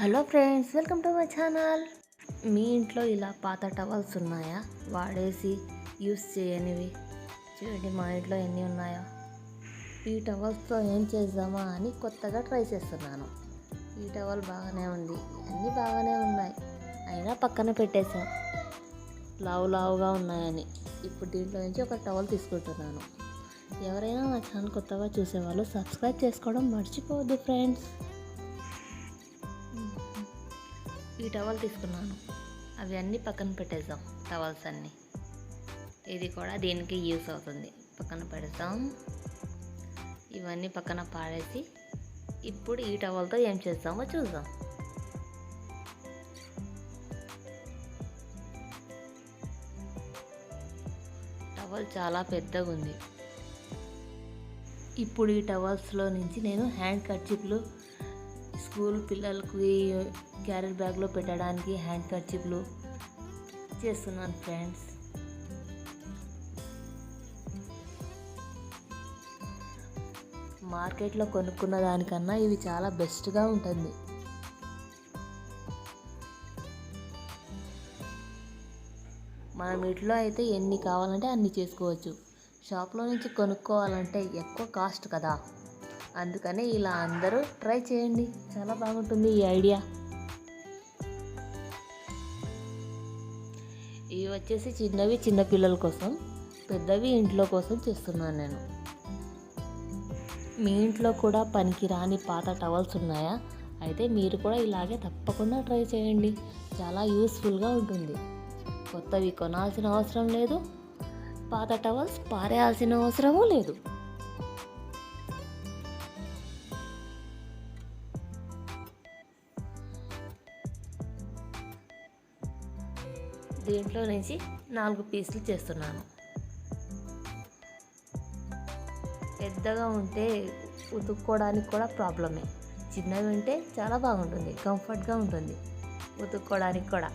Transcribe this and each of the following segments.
Hello friends welcome to my channel. మీ ఇంట్లో ఇలా పాత టవల్స్ ఉన్నాయా? వాడేసి యూస్ చేయనివి. చూడండి మా ఇంట్లో ఎన్ని ఉన్నాయో. ఈ టవల్స్తో ఏం చేద్దామా అని కొత్తగా ట్రై చేస్తున్నాను. ఈ టవల్ బాగానే ఉంది. అన్నీ బాగానే ఉన్నాయి. అయినా పక్కన పెట్టేశాం. లావు లావుగా ఉన్నాయని. ఇప్పుడు దీంట్లో నుంచి ఒక టవల్ తీసుకుంటున్నాను. ఎవరైనా నా ఛానల్ కొత్తగా చూసేవాళ్ళు సబ్స్క్రైబ్ చేసుకోవడం మర్చిపోవద్దు ఫ్రెండ్స్. ఈ టవల్ తీసుకున్నాను. అవి అన్నీ పక్కన పెట్టేద్దాం టవల్స్ అన్నీ. ఇది కూడా దీనికి యూస్ అవుతుంది. పక్కన పెడతాం ఇవన్నీ పక్కన పాడేసి ఇప్పుడు ఈ టవల్తో ఏం చేస్తామో చూద్దాం. టవల్ చాలా పెద్దగా ఉంది ఇప్పుడు ఈ టవల్స్లో నుంచి నేను హ్యాండ్ కర్చిప్లు స్కూల్ పిల్లలకి క్యారీ బ్యాగ్లో పెట్టడానికి హ్యాండ్ కర్చిప్లు చేస్తున్నాను ఫ్రెండ్స్. మార్కెట్లో కొనుక్కున్న దానికన్నా ఇవి చాలా బెస్ట్గా ఉంటుంది. మనం ఇంట్లో అయితే ఎన్ని కావాలంటే అన్ని చేసుకోవచ్చు. షాప్లో నుంచి కొనుక్కోవాలంటే ఎక్కువ కాస్ట్ కదా. అందుకని ఇలా అందరూ ట్రై చేయండి. చాలా బాగుంటుంది ఈ ఐడియా. ఇవి వచ్చేసి చిన్నవి చిన్న పిల్లల కోసం పెద్దవి ఇంట్లో కోసం చేస్తున్నాను నేను. మీ ఇంట్లో కూడా పనికి రాని పాత టవల్స్ ఉన్నాయా? అయితే మీరు కూడా ఇలాగే తప్పకుండా ట్రై చేయండి. చాలా యూస్ఫుల్గా ఉంటుంది. కొత్తవి కొనాల్సిన అవసరం లేదు పాత టవల్స్ పారేయాల్సిన అవసరమూ లేదు. దీంట్లో నుంచి నాలుగు పీసులు చేస్తున్నాను. పెద్దగా ఉంటే ఉతుక్కోవడానికి కూడా ప్రాబ్లమే. చిన్నవి ఉంటే చాలా బాగుంటుంది కంఫర్ట్గా ఉంటుంది ఉతుక్కోవడానికి కూడా.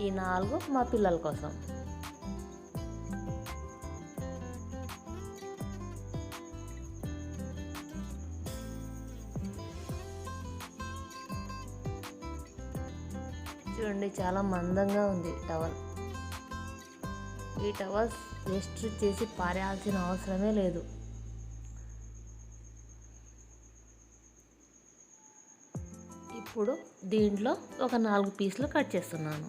ఈ నాలుగు మా పిల్లల కోసం. చూడండి చాలా మందంగా ఉంది టవల్. ఈ టవల్స్ వేస్ట్ చేసి పారేయాల్సిన అవసరమే లేదు. ఇప్పుడు దీంట్లో ఒక నాలుగు పీసులు కట్ చేస్తున్నాను.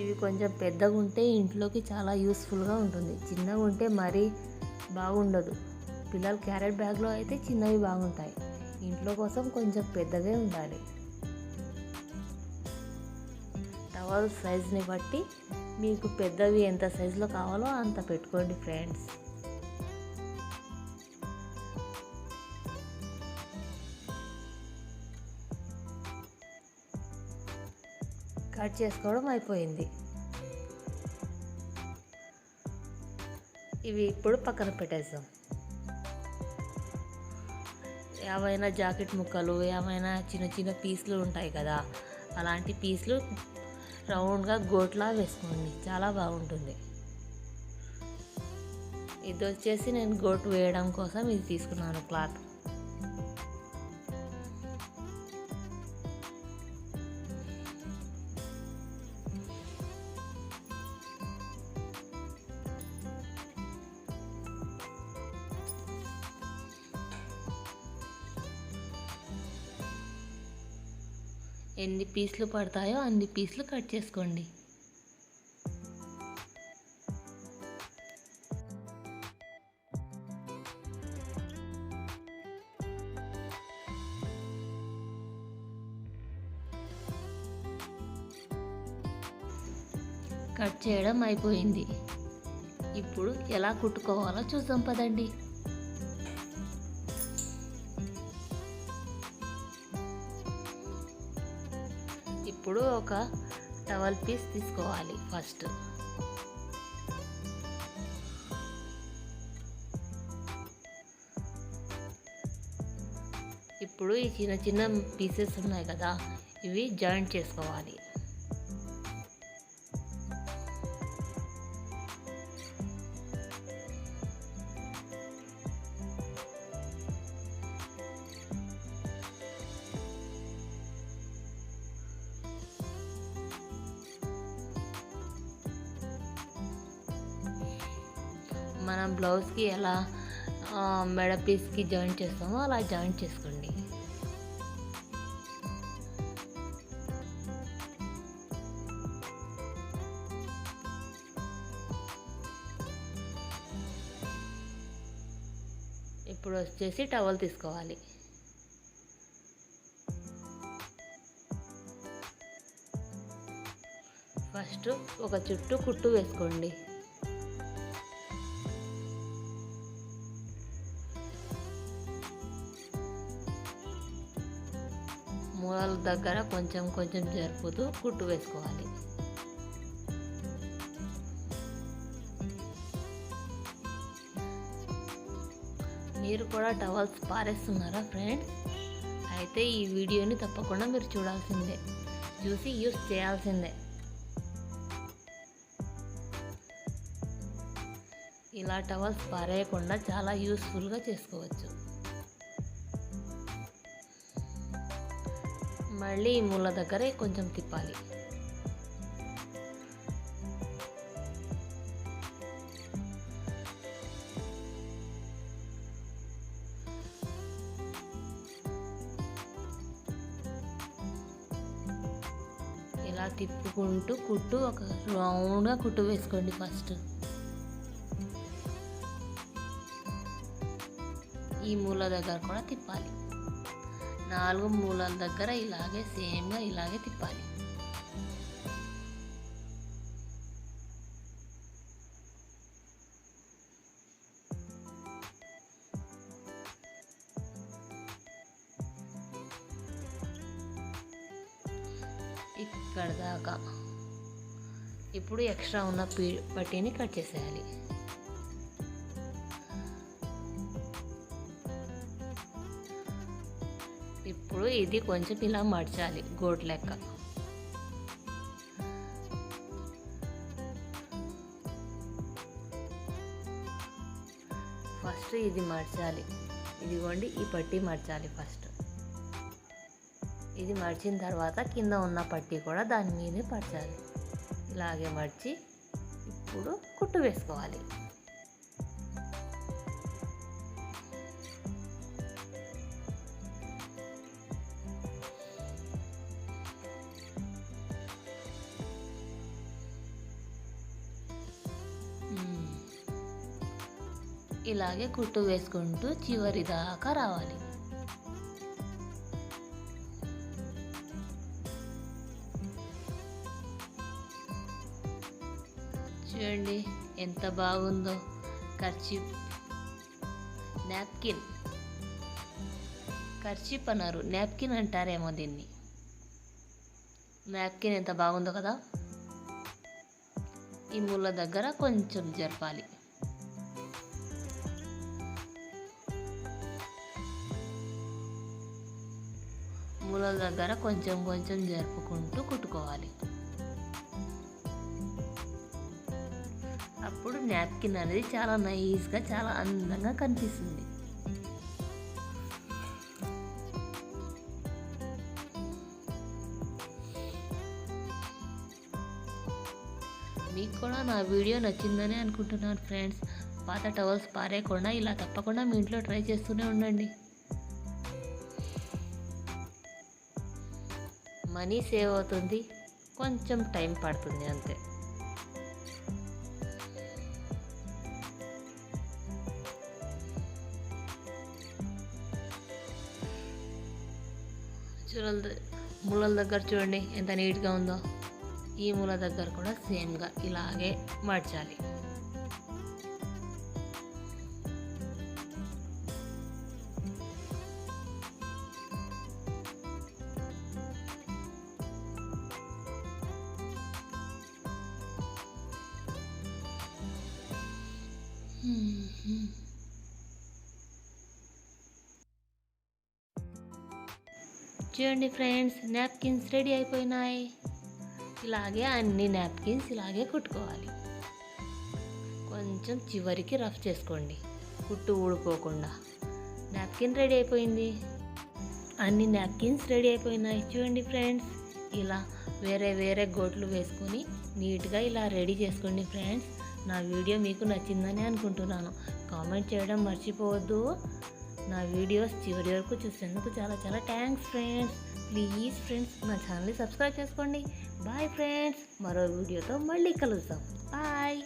ఇవి కొంచెం పెద్దగా ఉంటే ఇంట్లోకి చాలా యూస్ఫుల్గా ఉంటుంది. చిన్నగా ఉంటే మరీ బాగుండదు. పిల్లలు క్యారెట్ బ్యాగ్లో అయితే చిన్నవి బాగుంటాయి. ఇంట్లో కోసం కొంచెం పెద్దగా ఉండాలి. టవల్ సైజ్ని బట్టి మీకు పెద్దవి ఎంత సైజులో కావాలో అంత పెట్టుకోండి ఫ్రెండ్స్. కట్ చేసుకోవడం అయిపోయింది. ఇవి ఇప్పుడు పక్కన పెట్టేద్దాం. ఏమైనా జాకెట్ ముక్కలు ఏమైనా చిన్న చిన్న పీసులు ఉంటాయి కదా అలాంటి పీసులు రౌండ్గా గోట్లా వేసుకోండి. చాలా బాగుంటుంది. ఇది వచ్చేసి నేను గోటు వేయడం కోసం ఇది తీసుకున్నాను క్లాత్. ఎన్ని పీసులు పడతాయో అన్ని పీసులు కట్ చేసుకోండి. కట్ చేయడం అయిపోయింది. ఇప్పుడు ఎలా కుట్టుకోవాలో చూద్దాం పదండి. ఇప్పుడు ఒక టవల్ పీస్ తీసుకోవాలి ఫస్ట్ ఇప్పుడు ఈ చిన్న చిన్న పీసెస్ ఉన్నాయి కదా ఇవి జాయింట్ చేసుకోవాలి. మనం బ్లౌజ్కి ఎలా మెడ పీస్కి జాయిన్ చేస్తామో అలా జాయిన్ చేసుకోండి. ఇప్పుడు వచ్చేసి టవల్ తీసుకోవాలి. ఫస్ట్ ఒక చుట్టూ కుట్టు వేసుకోండి. దగ్గర కొంచెం కొంచెం జరుపుతూ కుట్టు వేసుకోవాలి. మీరు కూడా టవల్స్ పారేస్తున్నారా ఫ్రెండ్స్? అయితే ఈ వీడియోని తప్పకుండా మీరు చూడాల్సిందే. చూసి యూస్ చేయాల్సిందే. ఇలా టవల్స్ పారేయకుండా చాలా యూస్ఫుల్గా చేసుకోవచ్చు. మళ్ళీ ఈ మూల దగ్గరే కొంచెం తిప్పాలి. ఇలా తిప్పుకుంటూ కుట్టు ఒక రౌండ్గా కుట్టు వేసుకోండి ఫస్ట్. ఈ మూల దగ్గర కూడా తిప్పాలి. నాలుగు మూలల దగ్గర ఇలాగే సేమ్గా ఇలాగే తిప్పాలి. ఇక్కడ దాకా. ఇప్పుడు ఎక్స్ట్రా ఉన్న పీ పట్టీని కట్ చేసేయాలి. ఇప్పుడు ఇది కొంచెం ఇలా మడచాలి గోట్ లెక్క. ఫస్ట్ ఇది మడచాలి. ఇదిగోండి ఈ పట్టి మడచాలి ఫస్ట్. ఇది మడిచిన తర్వాత కింద ఉన్న పట్టీ కూడా దాని మీదే పరచాలి ఇలాగే మడిచి ఇప్పుడు కుట్టు వేసుకోవాలి. ఇలాగే కుట్టు వేసుకుంటూ చివరి దాకా రావాలి. చూడండి ఎంత బాగుందో కర్చీప్ నాప్కిన్. కర్చీప్ అన్నారు. నాప్కిన్ అంటారేమో దీన్ని. నాప్కిన్ ఎంత బాగుందో కదా. ఈ ముళ్ళ దగ్గర కొంచెం జరపాలి. మూలల దగ్గర కొంచెం కొంచెం జరుపుకుంటూ కుట్టుకోవాలి. అప్పుడు నాప్కిన్ అనేది చాలా నైస్గా చాలా అందంగా కనిపిస్తుంది. మీకు కూడా నా వీడియో నచ్చిందని అనుకుంటున్నాను ఫ్రెండ్స్. పాత టవల్స్ పారేయకుండా ఇలా తప్పకుండా మీ ఇంట్లో ట్రై చేస్తూనే ఉండండి. మనీ సేవ్ అవుతుంది. కొంచెం టైం పడుతుంది అంతే. చూడల మూలల దగ్గర చూడండి ఎంత నీట్గా ఉందో. ఈ మూల దగ్గర కూడా సేమ్గా ఇలాగే మార్చాలి చూడండి ఫ్రెండ్స్ నాప్కిన్స్ రెడీ అయిపోయినాయి. ఇలాగే అన్ని నాప్కిన్స్ ఇలాగే కుట్టుకోవాలి. కొంచెం చివరికి రఫ్ చేసుకోండి కుట్టు ఊడిపోకుండా నాప్కిన్ రెడీ అయిపోయింది. అన్ని నాప్కిన్స్ రెడీ అయిపోయినాయి. చూడండి ఫ్రెండ్స్ ఇలా వేరే వేరే గోట్లు వేసుకొని నీట్గా ఇలా రెడీ చేసుకోండి ఫ్రెండ్స్. నా వీడియో మీకు నచ్చిందని అనుకుంటున్నాను. కామెంట్ చేయడం మర్చిపోవద్దు. నా వీడియోస్ చివరి వరకు చూసేందుకు చాలా చాలా థ్యాంక్స్ ఫ్రెండ్స్ ప్లీజ్ ఫ్రెండ్స్ నా ఛానల్ని సబ్స్క్రైబ్ చేసుకోండి. బాయ్ ఫ్రెండ్స్ మరో వీడియోతో మళ్ళీ కలుద్దాం. బాయ్